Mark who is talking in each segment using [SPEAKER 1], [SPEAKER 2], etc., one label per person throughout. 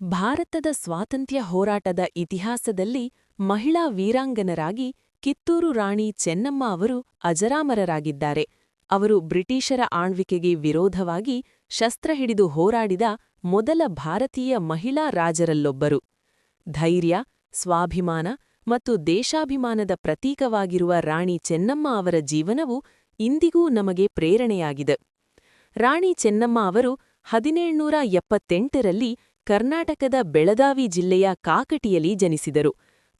[SPEAKER 1] ಭಾರತದ ಸ್ವಾತಂತ್ರ್ಯ ಹೋರಾಟದ ಇತಿಹಾಸದಲ್ಲಿ ಮಹಿಳಾ ವೀರಾಂಗನರಾಗಿ ಕಿತ್ತೂರು ರಾಣಿ ಚೆನ್ನಮ್ಮ ಅವರು ಅಜರಾಮರರಾಗಿದ್ದಾರೆ. ಅವರು ಬ್ರಿಟಿಷರ ಆಳ್ವಿಕೆಗೆ ವಿರೋಧವಾಗಿ ಶಸ್ತ್ರ ಹಿಡಿದು ಹೋರಾಡಿದ ಮೊದಲ ಭಾರತೀಯ ಮಹಿಳಾ ರಾಜರಲ್ಲೊಬ್ಬರು. ಧೈರ್ಯ, ಸ್ವಾಭಿಮಾನ ಮತ್ತು ದೇಶಾಭಿಮಾನದ ಪ್ರತೀಕವಾಗಿರುವ ರಾಣಿ ಚೆನ್ನಮ್ಮ ಅವರ ಜೀವನವು ಇಂದಿಗೂ ನಮಗೆ ಪ್ರೇರಣೆಯಾಗಿದೆ. ರಾಣಿ ಚೆನ್ನಮ್ಮ ಅವರು ಹದಿನೇಳ್ನೂರ ಎಪ್ಪತ್ತೆಂಟರಲ್ಲಿ ಕರ್ನಾಟಕದ ಬೆಳಗಾವಿ ಜಿಲ್ಲೆಯ ಕಾಕಟಿಯಲ್ಲಿ ಜನಿಸಿದರು.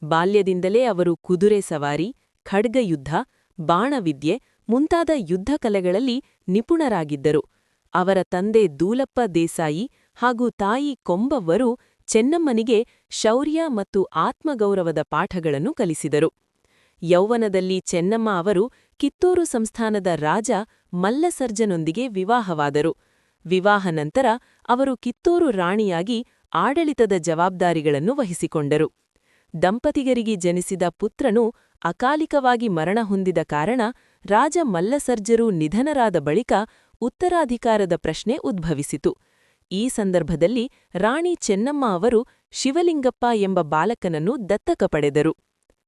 [SPEAKER 1] ಬಾಲ್ಯದಿಂದಲೇ ಅವರು ಕುದುರೆ ಸವಾರಿ ಖಡ್ಗಯುದ್ಧ ಬಾಣವಿದ್ಯೆ ಮುಂತಾದ ಯುದ್ಧ ಕಲೆಗಳಲ್ಲಿ ನಿಪುಣರಾಗಿದ್ದರು. ಅವರ ತಂದೆ ದೂಲಪ್ಪ ದೇಸಾಯಿ ಹಾಗೂ ತಾಯಿ ಕೊಂಬವ್ವರು ಚೆನ್ನಮ್ಮನಿಗೆ ಶೌರ್ಯ ಮತ್ತು ಆತ್ಮಗೌರವದ ಪಾಠಗಳನ್ನು ಕಲಿಸಿದರು. ಯೌವನದಲ್ಲಿ ಚೆನ್ನಮ್ಮ ಅವರು ಕಿತ್ತೂರು ಸಂಸ್ಥಾನದ ರಾಜ ಮಲ್ಲಸರ್ಜನೊಂದಿಗೆ ವಿವಾಹವಾದರು. ವಿವಾಹ ನಂತರ ಅವರು ಕಿತ್ತೂರು ರಾಣಿಯಾಗಿ ಆಡಳಿತದ ಜವಾಬ್ದಾರಿಗಳನ್ನು ವಹಿಸಿಕೊಂಡರು. ದಂಪತಿಗರಿಗೆ ಜನಿಸಿದ ಪುತ್ರನು ಅಕಾಲಿಕವಾಗಿ ಮರಣ ಹೊಂದಿದ ಕಾರಣ ರಾಜ ಮಲ್ಲಸರ್ಜರು ನಿಧನರಾದ ಬಳಿಕ ಉತ್ತರಾಧಿಕಾರದ ಪ್ರಶ್ನೆ ಉದ್ಭವಿಸಿತು. ಈ ಸಂದರ್ಭದಲ್ಲಿ ರಾಣಿ ಚೆನ್ನಮ್ಮ ಅವರು ಶಿವಲಿಂಗಪ್ಪ ಎಂಬ ಬಾಲಕನನ್ನು ದತ್ತಕ ಪಡೆದರು.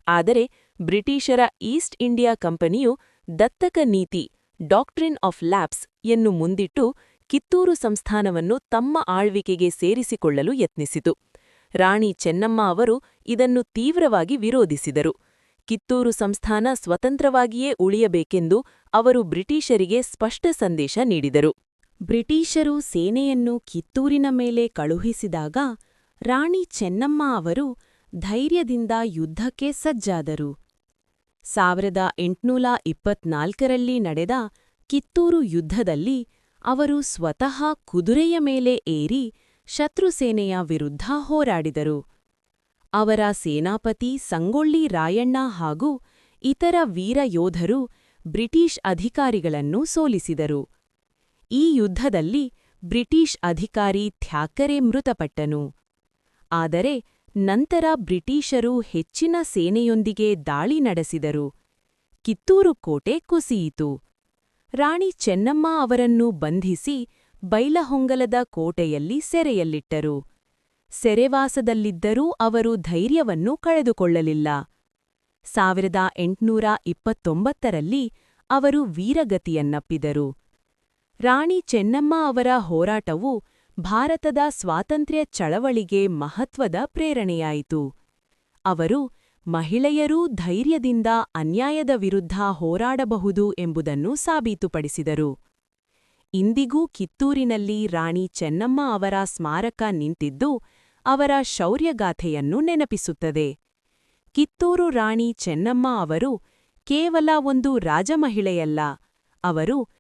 [SPEAKER 1] ಆದರೆ ಬ್ರಿಟಿಷರ ಈಸ್ಟ್ ಇಂಡಿಯಾ ಕಂಪನಿಯು ದತ್ತಕ ನೀತಿ, ಡಾಕ್ಟ್ರಿನ್ ಆಫ್ ಲ್ಯಾಪ್ಸ್ ಎನ್ನು ಮುಂದಿಟ್ಟು ಕಿತ್ತೂರು ಸಂಸ್ಥಾನವನ್ನು ತಮ್ಮ ಆಳ್ವಿಕೆಗೆ ಸೇರಿಸಿಕೊಳ್ಳಲು ಯತ್ನಿಸಿತು. ರಾಣಿ ಚೆನ್ನಮ್ಮ ಅವರು ಇದನ್ನು ತೀವ್ರವಾಗಿ ವಿರೋಧಿಸಿದರು. ಕಿತ್ತೂರು ಸಂಸ್ಥಾನ ಸ್ವತಂತ್ರವಾಗಿಯೇ ಉಳಿಯಬೇಕೆಂದು ಅವರು ಬ್ರಿಟಿಷರಿಗೆ ಸ್ಪಷ್ಟ ಸಂದೇಶ ನೀಡಿದರು. ಬ್ರಿಟಿಷರು ಸೇನೆಯನ್ನು ಕಿತ್ತೂರಿನ ಮೇಲೆ ಕಳುಹಿಸಿದಾಗ ರಾಣಿ ಚೆನ್ನಮ್ಮ ಅವರು ಧೈರ್ಯದಿಂದ ಯುದ್ಧಕ್ಕೆ ಸಜ್ಜಾದರು. ಸಾವಿರದ ಎಂಟುನೂರ ಇಪ್ಪತ್ನಾಲ್ಕರಲ್ಲಿ ನಡೆದ ಕಿತ್ತೂರು ಯುದ್ಧದಲ್ಲಿ ಅವರು ಸ್ವತಃ ಕುದುರೆಯ ಮೇಲೆ ಏರಿ ಶತ್ರುಸೇನೆಯ ವಿರುದ್ಧ ಹೋರಾಡಿದರು. ಅವರ ಸೇನಾಪತಿ ಸಂಗೊಳ್ಳಿ ರಾಯಣ್ಣ ಹಾಗೂ ಇತರ ವೀರ ಯೋಧರು ಬ್ರಿಟಿಷ್ ಅಧಿಕಾರಿಗಳನ್ನು ಸೋಲಿಸಿದರು. ಈ ಯುದ್ಧದಲ್ಲಿ ಬ್ರಿಟಿಷ್ ಅಧಿಕಾರಿ ಥ್ಯಾಕರೆ ಮೃತಪಟ್ಟನು. ಆದರೆ ನಂತರ ಬ್ರಿಟಿಷರು ಹೆಚ್ಚಿನ ಸೇನೆಯೊಂದಿಗೆ ದಾಳಿ ನಡೆಸಿದರು. ಕಿತ್ತೂರು ಕೋಟೆ ಕುಸಿಯಿತು. ರಾಣಿ ಚೆನ್ನಮ್ಮ ಅವರನ್ನು ಬಂಧಿಸಿ ಬೈಲಹೊಂಗಲದ ಕೋಟೆಯಲ್ಲಿ ಸೆರೆಯಲ್ಲಿಟ್ಟರು. ಸೆರೆವಾಸದಲ್ಲಿದ್ದರೂ ಅವರು ಧೈರ್ಯವನ್ನು ಕಳೆದುಕೊಳ್ಳಲಿಲ್ಲ. ಸಾವಿರದ ಎಂಟುನೂರ ಇಪ್ಪತ್ತೊಂಬತ್ತರಲ್ಲಿ ಅವರು ವೀರಗತಿಯನ್ನಪ್ಪಿದರು. ರಾಣಿ ಚೆನ್ನಮ್ಮ ಅವರ ಹೋರಾಟವು ಭಾರತದ ಸ್ವಾತಂತ್ರ್ಯ ಚಳವಳಿಗೆ ಮಹತ್ವದ ಪ್ರೇರಣೆಯಾಯಿತು. ಅವರು ಮಹಿಳೆಯರೂ ಧೈರ್ಯದಿಂದ ಅನ್ಯಾಯದ ವಿರುದ್ಧ ಹೋರಾಡಬಹುದು ಎಂಬುದನ್ನು ಸಾಬೀತುಪಡಿಸಿದರು. ಇಂದಿಗೂ ಕಿತ್ತೂರಿನಲ್ಲಿ ರಾಣಿ ಚೆನ್ನಮ್ಮ ಅವರ ಸ್ಮಾರಕ ನಿಂತಿದ್ದು, ಅವರ ಶೌರ್ಯಗಾಥೆಯನ್ನು ನೆನಪಿಸುತ್ತದೆ. ಕಿತ್ತೂರು ರಾಣಿ ಚೆನ್ನಮ್ಮ ಅವರು ಕೇವಲ ಒಂದು ರಾಜಮಹಿಳೆಯಲ್ಲ, ಅವರು